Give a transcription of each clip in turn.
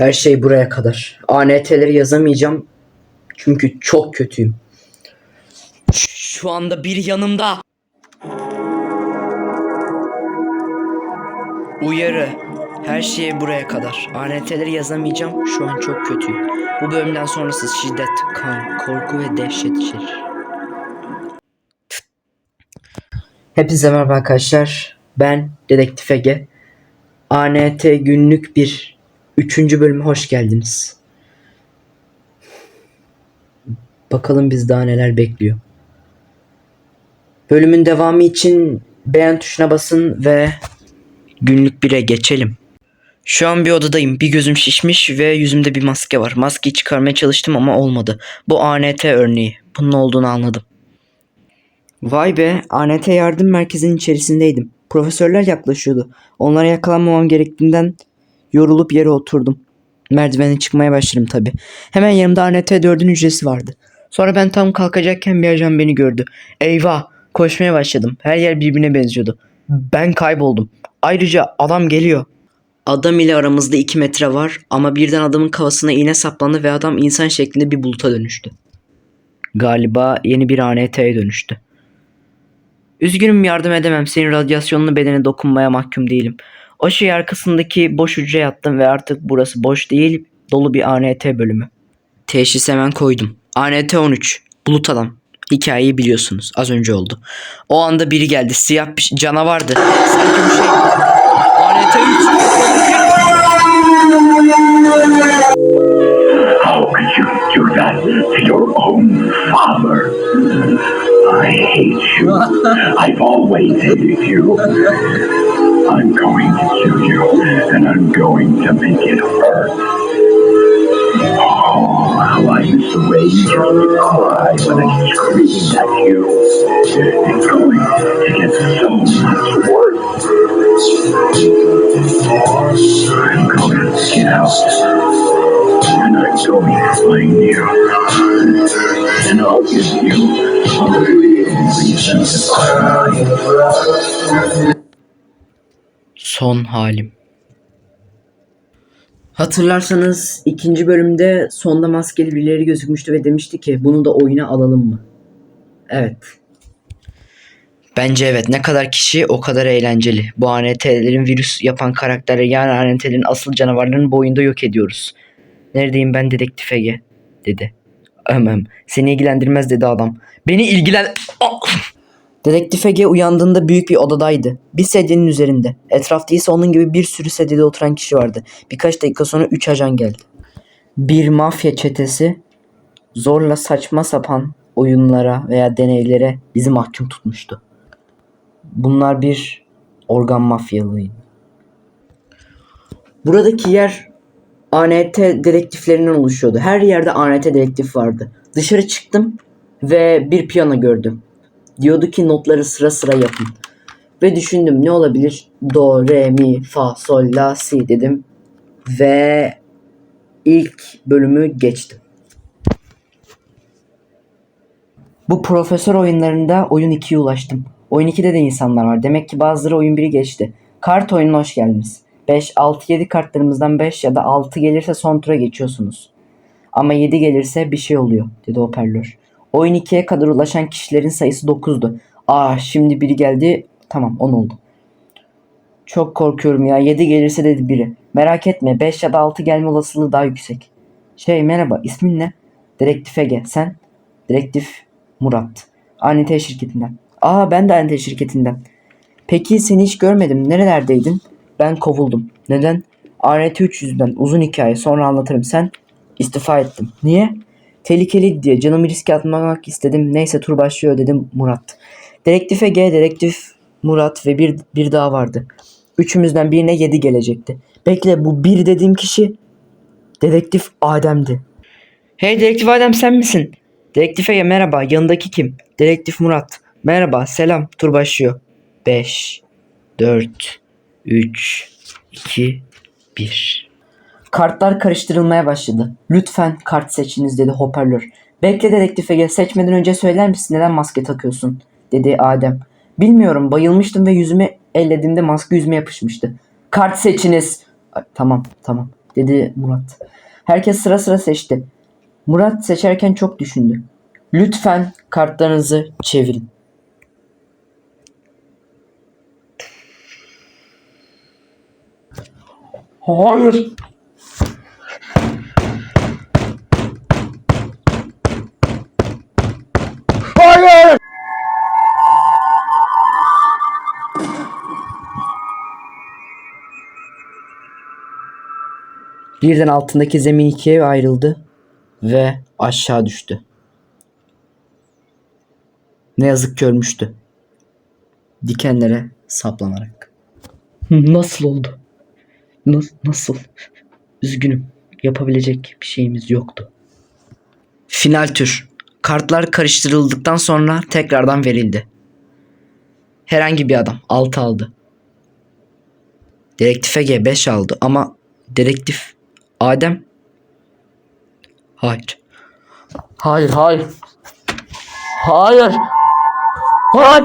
Her şey buraya kadar. ANT'leri yazamayacağım. Çünkü çok kötüyüm. Şu anda bir yanımda. Uyarı. Her şey buraya kadar. ANT'leri yazamayacağım. Şu an çok kötüyüm. Bu bölümden sonrası şiddet, kan, korku ve dehşet içerir. Hepinize merhaba arkadaşlar. Ben Dedektif Ege. ANT günlük bir üçüncü bölüme hoş geldiniz. Bakalım biz daha neler bekliyor. Bölümün devamı için beğen tuşuna basın ve günlük bire geçelim. Şu an bir odadayım. Bir gözüm şişmiş ve yüzümde bir maske var. Maskeyi çıkarmaya çalıştım ama olmadı. Bu ANT örneği. Bunun olduğunu anladım. Vay be, ANT yardım merkezinin içerisindeydim. Profesörler yaklaşıyordu. Onlara yakalanmamam gerektiğinden yorulup yere oturdum. Merdivene çıkmaya başladım tabi. Hemen yanımda ANT 4'ün hücresi vardı. Sonra ben tam kalkacakken bir ajan beni gördü. Eyvah! Koşmaya başladım. Her yer birbirine benziyordu. Ben kayboldum. Ayrıca adam geliyor. Adam ile aramızda 2 metre var ama birden adamın kafasına iğne saplandı ve adam insan şeklinde bir buluta dönüştü. Galiba yeni bir ANT'ye dönüştü. Üzgünüm yardım edemem. Senin radyasyonlu bedene dokunmaya mahkum değilim. O şey arkasındaki boş hücre yattım ve artık burası boş değil dolu bir ANT bölümü. Teşhis hemen koydum. ANT 13. Bulut adam. Hikayeyi biliyorsunuz. Az önce oldu. O anda biri geldi. Siyah bir canavardı. Sanki bir şey. ANT 3. How could you do that to your own father? I hate you. I've always hated you. I'm going to kill you, and I'm going to make it hurt. Oh, how I used to cry when I screamed at you. It's going to get so much worse. I'm going to get out and I'm going to find you. And I'll give you a reason to cry. Son halim. Hatırlarsanız ikinci bölümde sonda maskeli birileri gözükmüştü ve demişti ki bunu da oyuna alalım mı? Evet. Bence evet. Ne kadar kişi o kadar eğlenceli. Bu ANT'lerin virüs yapan karakterleri yani ANT'lerin asıl canavarlarını bu oyunda yok ediyoruz. Neredeyim ben dedektif Ege dedi. Ömem seni ilgilendirmez dedi adam. Beni ilgilen... Ah! Dedektif Ege uyandığında büyük bir odadaydı. Bir sedyenin üzerinde. Etrafta ise onun gibi bir sürü sedyede oturan kişi vardı. Birkaç dakika sonra üç ajan geldi. Bir mafya çetesi zorla saçma sapan oyunlara veya deneylere bizi mahkum tutmuştu. Bunlar bir organ mafyalığıydı. Buradaki yer ANT dedektiflerinden oluşuyordu. Her yerde ANT dedektif vardı. Dışarı çıktım ve bir piyano gördüm. Diyordu ki notları sıra sıra yapın. Ve düşündüm ne olabilir? Do, re, mi, fa, sol, la, si dedim. Ve ilk bölümü geçtim. Bu profesör oyunlarında oyun 2'ye ulaştım. Oyun 2'de de insanlar var. Demek ki bazıları oyun 1'i geçti. Kart oyununa hoş geldiniz. 5, 6, 7 kartlarımızdan 5 ya da 6 gelirse son tura geçiyorsunuz. Ama 7 gelirse bir şey oluyor dedi hoparlör. Oyun 2'ye kadar ulaşan kişilerin sayısı 9'du. Aa şimdi biri geldi. Tamam 10 oldu. Çok korkuyorum ya. 7 gelirse dedi biri. Merak etme 5 ya da 6 gelme olasılığı daha yüksek. Şey merhaba ismin ne? Direktif Ege. Sen? Direktif Murat. ANT şirketinden. Aa ben de ANT şirketinden. Peki seni hiç görmedim. Nerelerdeydin? Ben kovuldum. Neden? ANT 3 yüzünden. Uzun hikaye. Sonra anlatırım. Sen? İstifa ettim. Niye? Tehlikeli diye canımı riske atmamak istedim. Neyse tur başlıyor dedim Murat. Dedektife G, dedektif Murat ve bir, bir daha vardı. Üçümüzden birine 7 gelecekti. Bekle bu bir dediğim kişi dedektif Adem'di. Hey dedektif Adem sen misin? Dedektif Ege merhaba yanındaki kim? Dedektif Murat. Merhaba selam tur başlıyor. 5 4 3 2 1 Kartlar karıştırılmaya başladı. Lütfen kart seçiniz dedi hoparlör. Bekle dedektif Ege seçmeden önce söyler misin neden maske takıyorsun? dedi Adem. Bilmiyorum bayılmıştım ve yüzüme ellediğimde maske yüzüme yapışmıştı. Kart seçiniz. Ay, tamam tamam. dedi Murat. Herkes sıra sıra seçti. Murat seçerken çok düşündü. Lütfen kartlarınızı çevirin. Hayır. Birden altındaki zemin ikiye ayrıldı ve aşağı düştü. Ne yazık ki ölmüştü. Dikenlere saplanarak. Nasıl oldu? Nas- nasıl? Üzgünüm. Yapabilecek bir şeyimiz yoktu. Final tür. Kartlar karıştırıldıktan sonra tekrardan verildi. Herhangi bir adam 6 aldı. Dedektif Ege 5 aldı ama dedektif Adem Hayır. Hayır, hayır. Hayır. Hayır.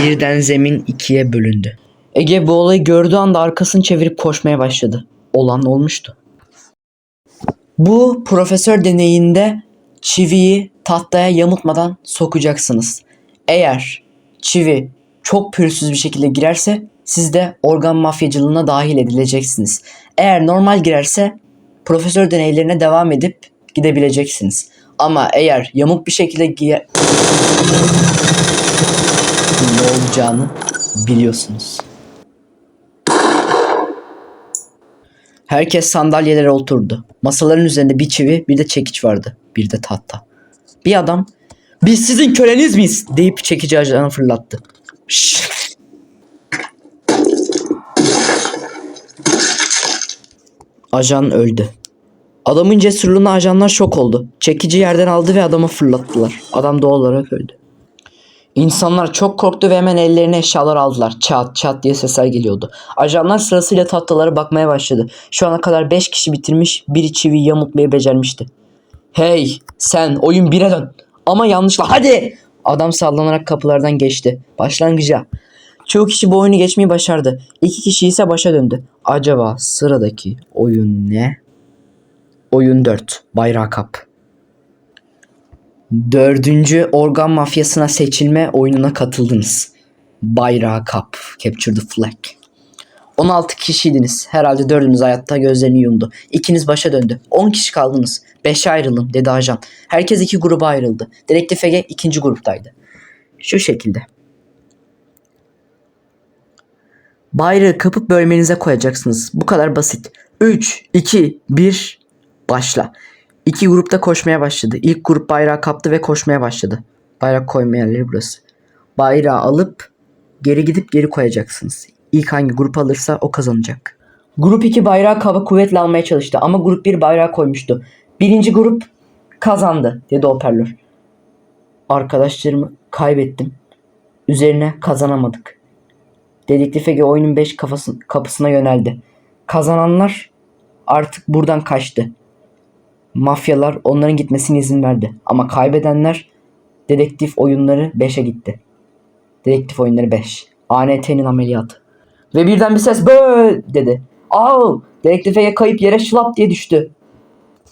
Birden zemin ikiye bölündü. Ege bu olayı gördüğü anda arkasını çevirip koşmaya başladı. Olan olmuştu. Bu profesör deneyinde çiviyi tahtaya yamutmadan sokacaksınız. Eğer çivi çok pürüzsüz bir şekilde girerse siz de organ mafyacılığına dahil edileceksiniz. Eğer normal girerse profesör deneylerine devam edip gidebileceksiniz. Ama eğer yamuk bir şekilde girer... ne olacağını biliyorsunuz. Herkes sandalyelere oturdu. Masaların üzerinde bir çivi, bir de çekiç vardı. Bir de tahta. Bir adam biz sizin köleniz miyiz deyip çekici ajanı fırlattı. Şşş. Ajan öldü. Adamın cesurluğuna ajanlar şok oldu. Çekici yerden aldı ve adamı fırlattılar. Adam doğal olarak öldü. İnsanlar çok korktu ve hemen ellerine eşyalar aldılar. Çat çat diye sesler geliyordu. Ajanlar sırasıyla tahtalara bakmaya başladı. Şu ana kadar 5 kişi bitirmiş, biri çiviyi yamutmayı becermişti. Hey sen oyun 1'e dön. Ama yanlışla hadi. Adam sallanarak kapılardan geçti. Başlangıca. Çoğu kişi bu oyunu geçmeyi başardı. İki kişi ise başa döndü. Acaba sıradaki oyun ne? Oyun 4. Bayrağı Kap. Dördüncü organ mafyasına seçilme oyununa katıldınız. Bayrağı Kap. Capture the Flag. 16 kişiydiniz. Herhalde dördünüz hayatta gözlerini yumdu. İkiniz başa döndü. 10 kişi kaldınız. 5'e ayrılın dedi ajan. Herkes iki gruba ayrıldı. Dedektif Ege ikinci gruptaydı. Şu şekilde. Bayrağı kapıp bölmenize koyacaksınız. Bu kadar basit. 3, 2, 1, başla. İki grupta koşmaya başladı. İlk grup bayrağı kaptı ve koşmaya başladı. Bayrak koyma yerleri burası. Bayrağı alıp geri gidip geri koyacaksınız. İlk hangi grup alırsa o kazanacak. Grup 2 bayrağı kaba kuvvetle almaya çalıştı ama grup 1 bayrağı koymuştu. Birinci grup kazandı dedi hoparlör. Arkadaşlarımı kaybettim. Üzerine kazanamadık. Dedektif Ege oyunun 5 kapısına yöneldi. Kazananlar artık buradan kaçtı. Mafyalar onların gitmesine izin verdi. Ama kaybedenler dedektif oyunları 5'e gitti. Dedektif oyunları 5. ANT'nin ameliyatı. Ve birden bir ses bö dedi. Au! Dedektif Ege kayıp yere şılap diye düştü.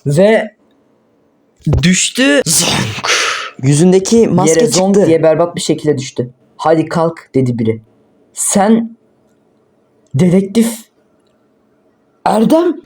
Ve düştü. Zonk. Yüzündeki maske yere zonk çıktı. diye berbat bir şekilde düştü. Hadi kalk dedi biri. Sen dedektif Erdem